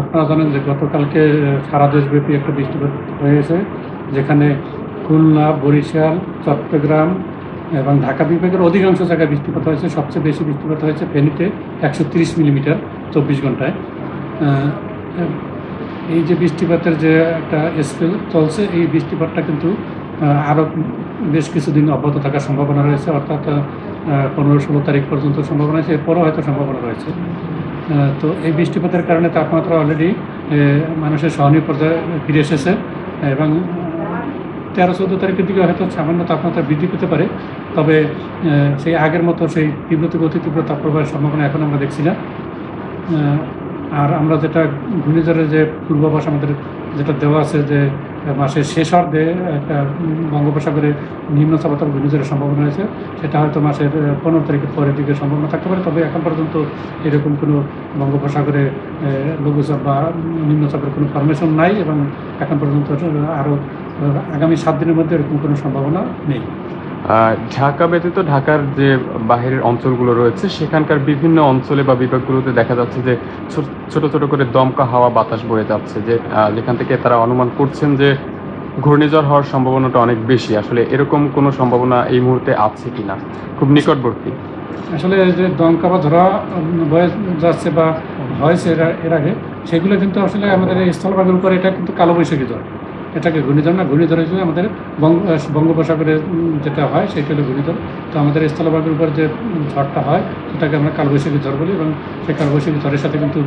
আপনারা জানেন যে গতকালকে সারা দেশব্যাপী একটা বৃষ্টিপাত হয়েছে, যেখানে খুলনা, বরিশাল, চট্টগ্রাম এবং ঢাকা বিভাগের অধিকাংশ জায়গায় বৃষ্টিপাত হয়েছে। সবচেয়ে বেশি বৃষ্টিপাত হয়েছে ফেনীতে, একশো তিরিশ মিলিমিটার, চব্বিশ ঘন্টায়। এই যে বৃষ্টিপাতের যে একটা স্কেল চলছে, এই বৃষ্টিপাতটা কিন্তু আরও বেশ কিছুদিন অব্যাহত থাকার সম্ভাবনা রয়েছে, অর্থাৎ পনেরো ষোলো তারিখ পর্যন্ত সম্ভাবনা আছে এরপরও হয়তো সম্ভাবনা রয়েছে। তো এই বৃষ্টিপাতের কারণে তাপমাত্রা অলরেডি মানুষের সহনীয় পর্যায়ে ফিরে এসেছে এবং তেরো চোদ্দ তারিখের দিকে হয়তো সামান্য তাপমাত্রা বৃদ্ধি পেতে পারে, তবে সেই আগের মতো সেই তীব্র থেকে অতি তীব্র তাপপ্রবাহের সম্ভাবনা এখন আমরা দেখছি না। আর আমরা যেটা, ঘূর্ণিঝড়ের যে পূর্বাভাস আমাদের যেটা দেওয়া আছে যে মাসের শেষ অর্ধে একটা বঙ্গোপসাগরের নিম্ন নিম্নচাপাতার ঘূর্ণিঝড়ের সম্ভাবনা রয়েছে। সেটা হয়তো মাসের পনেরো তারিখের পরের দিকে সম্ভাবনা থাকতে পারে। তবে এখন পর্যন্ত এরকম কোনো বঙ্গোপসাগরে লঘুচাপ বা নিম্নচাপের কোনো ফরমেশন নাই এবং এখন পর্যন্ত আরও আগামী সাত দিনের মধ্যে এরকম কোনো সম্ভাবনা নেই। ঢাকা ব্যতীত ঢাকার যে বাহিরের অঞ্চলগুলো রয়েছে, সেখানকার বিভিন্ন অঞ্চলে বা বিভাগগুলোতে দেখা যাচ্ছে যে ছোট ছোট করে দমকা হাওয়া বাতাস বয়ে যাচ্ছে, যে যেখান থেকে তারা অনুমান করছেন যে ঘূর্ণিঝড় হওয়ার সম্ভাবনাটা অনেক বেশি। আসলে এরকম কোনো সম্ভাবনা এই মুহূর্তে আছে কিনা? খুব নিকটবর্তী। আসলে যে দমকা বা ধরা বয়ে যাচ্ছে বা হয়েছে এর আগে, সেগুলো কিন্তু আসলে আমাদের স্থলভাগের উপরে এটা কিন্তু কালো বৈশাখী ঝড়। এটাকে ঘূর্ণিঝড় না, ঘূর্ণিঝড় হিসেবে আমাদের বঙ্গ, বঙ্গোপসাগরে যেটা হয় সেটা হলো ঘূর্ণিঝড়। তো আমাদের স্থলভাগের উপর যে ঝড়টা হয়, সেটাকে আমরা কালবৈশাখী ঝড় বলি এবং সেই কালবৈশাখী ঝড়ের সাথে কিন্তু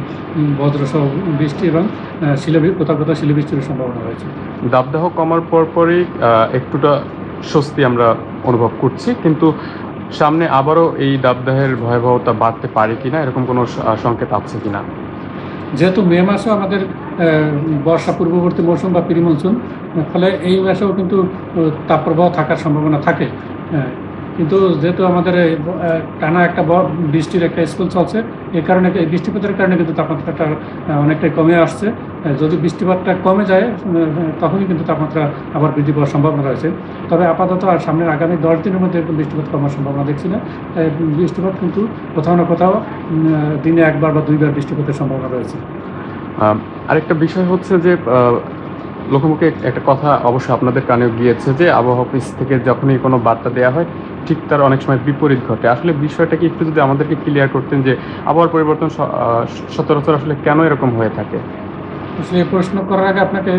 বজ্রসহ বৃষ্টি এবং শিলে কোথাও কোথাও শিলাবৃষ্টির সম্ভাবনা রয়েছে। দাবদাহ কমার পরপরই একটুটা স্বস্তি আমরা অনুভব করছি, কিন্তু সামনে আবারও এই দাবদাহের ভয়াবহতা বাড়তে পারে কিনা, এরকম কোনো সংকেত আছে কিনা? যেহেতু মে মাসও আমাদের বর্ষা পূর্ববর্তী মৌসুম বা প্রি মনসুন, ফলে এই মাসেও কিন্তু তাপপ্রবাহ থাকার সম্ভাবনা থাকে। কিন্তু যেহেতু আমাদের টানা একটা বৃষ্টির একটা স্কুল চলছে এই কারণে, এই বৃষ্টিপাতের কারণে কিন্তু তাপমাত্রাটা অনেকটাই কমে আসছে। যদি বৃষ্টিপাতটা কমে যায় তখনই কিন্তু তাপমাত্রা আবার বৃদ্ধি পাওয়ার সম্ভাবনা রয়েছে। তবে আপাতত আর সামনের আগামী দশ দিনের মধ্যে বৃষ্টিপাত কমার সম্ভাবনা দেখছি না। বৃষ্টিপাত কিন্তু কোথাও না কোথাও দিনে একবার বা দুইবার বৃষ্টিপাতের সম্ভাবনা রয়েছে। আরেকটা বিষয় হচ্ছে যে লোকমুখে একটা কথা অবশ্য আপনাদের কানেও গিয়েছে যে, আবহাওয়া অফিস থেকে যখনই কোনো বার্তা দেওয়া হয়, ঠিক তার অনেক সময় বিপরীত ঘটে। আসলে বিষয়টা কি একটু যদি আমাদেরকে ক্লিয়ার করতেন যে, আবহাওয়ার পরিবর্তন সচরাচর আসলে কেন এরকম হয়ে থাকে? এই প্রশ্ন করার আগে আপনাকে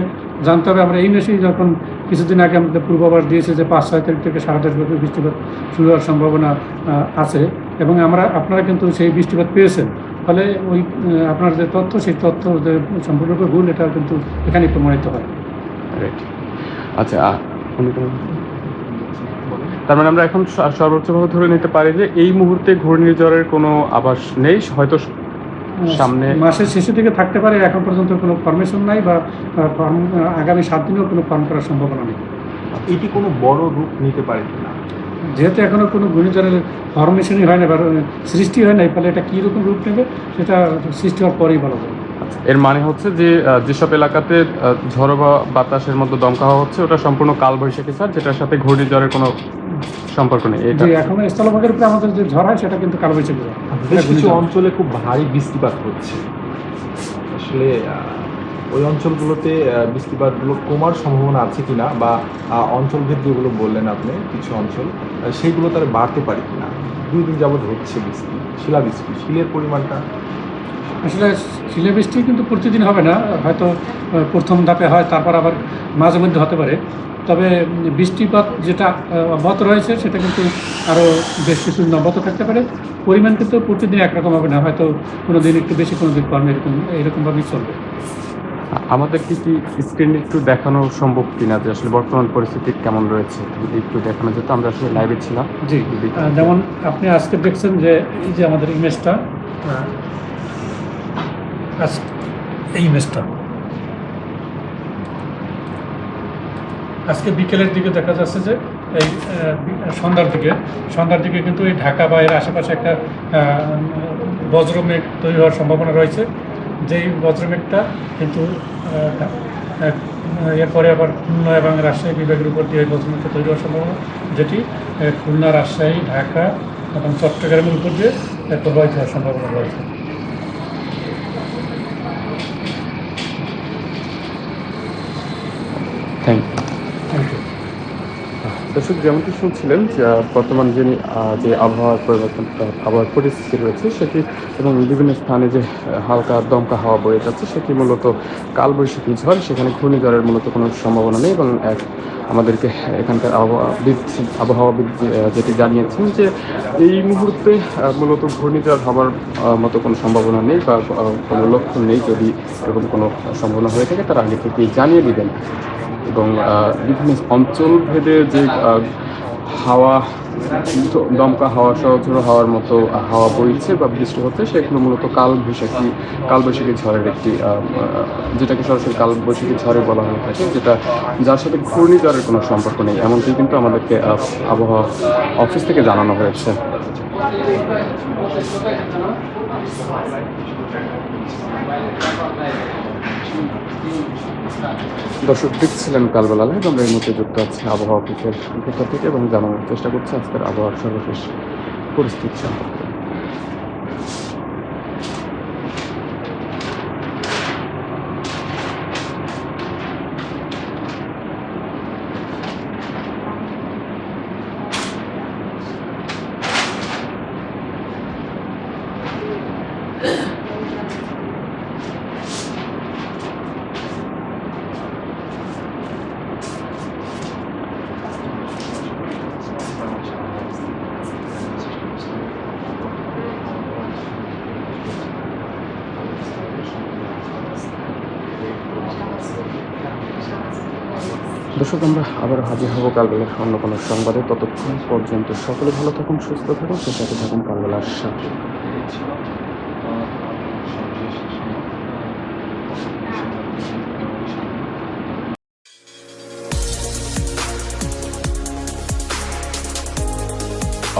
জানতে হবে, আমরা এই মাসেই যখন কিছুদিন আগে আমাদের পূর্বাভাস দিয়েছে যে পাঁচ, ছয় তারিখ থেকে সারা দেশব্যাপী বৃষ্টিপাত শুরু হওয়ার সম্ভাবনা আছে এবং আমরা, আপনারা কিন্তু সেই বৃষ্টিপাত পেয়েছেন ফলে ওই আপনার যে তথ্য, সেই তথ্য যে সম্পূর্ণরূপে ভুল এটা কিন্তু এখানেই প্রমাণিত হয়. আচ্ছা তার মানে আমরা এখন সর্বোচ্চভাবে ধরে নিতে পারি যে এই মুহূর্তে ঘূর্ণিঝড়ের কোনো আভাস নেই, হয়তো সামনে মাসের শেষের দিকে থাকতে পারে এখন পর্যন্ত কোনো ফরমেশন নাই বা ফর্ম আগামী সাত দিনেও কোনো ফর্ম করার সম্ভাবনা নেই। এটি কোনো বড় রূপ নিতে পারে না? যেহেতু এখনও কোনো ঘূর্ণিঝড়ের ফরমেশনই হয় না বা সৃষ্টি হয় নাই ফলে এটা কীরকম রূপ নেবে সেটা সৃষ্টি হওয়ার পরেই বলা যাবে। এর মানে হচ্ছে যে যেসব এলাকাতে ঝড়ো বা বাতাসের মধ্যে দমকা হওয়া হচ্ছে ওটা সম্পূর্ণ কালবৈশাখী স্যার যেটার সাথে ঘূর্ণিঝড়ের কোনো সম্পর্ক নেই। এটা এখন স্থলভাগের উপরে আমাদের যে ঝড় হয় সেটা কিন্তু কালবৈশাখী বেশ কিছু অঞ্চলে খুব ভারী বৃষ্টিপাত হচ্ছে। আসলে ওই অঞ্চলগুলোতে বৃষ্টিপাতগুলো কমার সম্ভাবনা আছে কিনা বা আহ, অঞ্চলভেদ যেগুলো বললেন আপনি কিছু অঞ্চল সেইগুলো তারা বাড়তে পারে কিনা? দুই দিন যাবৎ হচ্ছে বৃষ্টি শিলাবৃষ্টি শিলের পরিমাণটা আসলে শিলাবৃষ্টি কিন্তু প্রতিদিন হবে না হয়তো প্রথম ধাপে হয় তারপর আবার মাঝে মধ্যে হতে পারে। তবে বৃষ্টিপাত যেটা অব্যাহত রয়েছে সেটা কিন্তু আরও বেশ কিছু অব্যাহত থাকতে পারে। পরিমাণ কিন্তু প্রতিদিন একরকম হবে না হয়তো কোনো দিন একটু বেশি কোনো দিন কম এরকম এরকমভাবেই চলবে। আমাদের কি কি স্ক্রিন একটু দেখানো সম্ভব কিনা? যে আসলে বর্তমান পরিস্থিতি কেমন রয়েছে? যদি একটু দেখানো যেত আমরা আসলে লাইভে ছিলাম। জি যেমন আপনি আজকে দেখছেন যে এই যে আমাদের ইমেজটা আজ এই ইমেজটা আজকে বিকেলের দিকে দেখা যাচ্ছে যে এই সন্ধ্যার দিকে সন্ধ্যার দিকে কিন্তু এই ঢাকা বা এর আশেপাশে একটা বজ্রমেঘ তৈরি হওয়ার সম্ভাবনা রয়েছে। যেই বজ্রমেঘটা কিন্তু এরপরে আবার খুলনা এবং রাজশাহী বিভাগের উপর দিয়ে বজ্রমেঘটা তৈরি হওয়ার সম্ভাবনা, যেটি খুলনা, রাজশাহী, ঢাকা এবং চট্টগ্রামের উপর দিয়ে প্রবাহিত হওয়ার সম্ভাবনা রয়েছে। দর্শক যেমনটি শুনছিলেন, যে বর্তমান যিনি যে আবহাওয়ার পরিবর্তন আবহাওয়ার পরিস্থিতি রয়েছে সেটি এবং বিভিন্ন স্থানে যে হালকা দমকা হাওয়া বয়ে যাচ্ছে সেটি মূলত কালবৈশাখী ঝড়। সেখানে ঘূর্ণিঝড়ের মূলত কোনো সম্ভাবনা নেই এবং এক আমাদেরকে এখানকার আবহাওয়াবিদ আবহাওয়াবিদ যে- যেটি জানিয়েছেন যে এই মুহূর্তে মূলত ঘূর্ণিঝড় হওয়ার মতো কোনো সম্ভাবনা নেই বা কোনো লক্ষণ নেই যদি এরকম কোনো সম্ভাবনা হয়ে থাকে তারা আগে থেকেই জানিয়ে দিবেন। এবং বিভিন্ন অঞ্চল ভেদে যে হাওয়া দমকা হাওয়া সহজর হাওয়ার মতো হাওয়া বইছে বা বৃষ্টি হচ্ছে, সেগুলো মূলত কাল বৈশাখী কাল বৈশাখী ঝড়ের একটি যেটাকে সরাসরি কাল বৈশাখী ঝড়ে বলা হয়ে থাকে, যেটা যার সাথে ঘূর্ণিঝড়ের কোনো সম্পর্ক নেই এমনটি কিন্তু আমাদেরকে আবহাওয়া অফিস থেকে জানানো হয়েছে। দর্শক দেখছিলেন কালবেলা লাইভ আমরা এই মুহূর্তে যুক্ত আছি আবহাওয়া ভেতর থেকে এবং জানানোর চেষ্টা করছি আজকের আবহাওয়ার সর্বশেষ পরিস্থিতি সম্পর্কে। দর্শক, আমরা আবার হাজির হব কালবেলার অন্য কোনো সংবাদে। ততক্ষণ পর্যন্ত সকলে ভালো থাকুন, সুস্থ থাকুন সে সাথে থাকুন কালবেলার সাথে।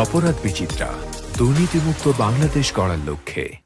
অপরাধ বিচিত্রা, দুর্নীতিমুক্ত বাংলাদেশ গড়ার লক্ষ্যে।